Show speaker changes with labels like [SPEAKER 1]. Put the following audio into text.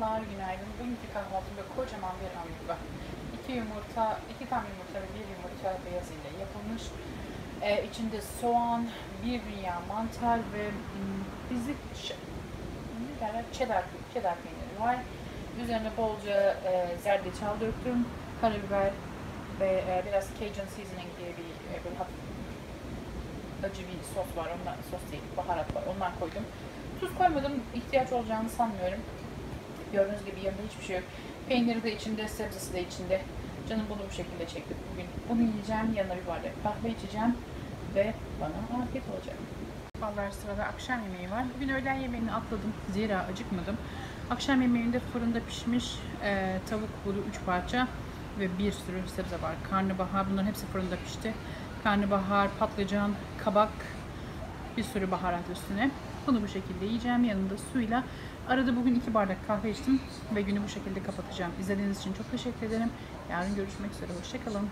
[SPEAKER 1] Merhabalar, günaydın. Bugünkü kahvaltımda kocaman bir hamburger. İki yumurta, iki tam yumurta ve bir yumurta beyaz ile yapılmış. Ee, içinde soğan, bir dünya mantar ve hmm, bizi ne derler? Cheddar, cheddar peyniri var. Üzerine bolca e, zerdeçal döktüm, karabiber ve e, biraz Cajun seasoning diye bir e, böyle acı bir sos var. Ondan, sos değil, baharat var. Ondan koydum. Tuz koymadım. ihtiyaç olacağını sanmıyorum. Gördüğünüz gibi yanında hiçbir şey yok. Peyniri de içinde, sebzesi de içinde. Canım bunu bu şekilde çekti bugün. Bunu yiyeceğim, yanına bir bardak kahve içeceğim ve bana afiyet olacak. Vallahi sırada akşam yemeği var. Bugün öğlen yemeğini atladım. Zira acıkmadım. Akşam yemeğinde fırında pişmiş e, tavuk budu 3 parça ve bir sürü sebze var. Karnabahar, bunların hepsi fırında pişti. Karnabahar, patlıcan, kabak, bir sürü baharat üstüne. Bunu bu şekilde yiyeceğim yanında suyla. Arada bugün iki bardak kahve içtim ve günü bu şekilde kapatacağım. İzlediğiniz için çok teşekkür ederim. Yarın görüşmek üzere. Hoşçakalın.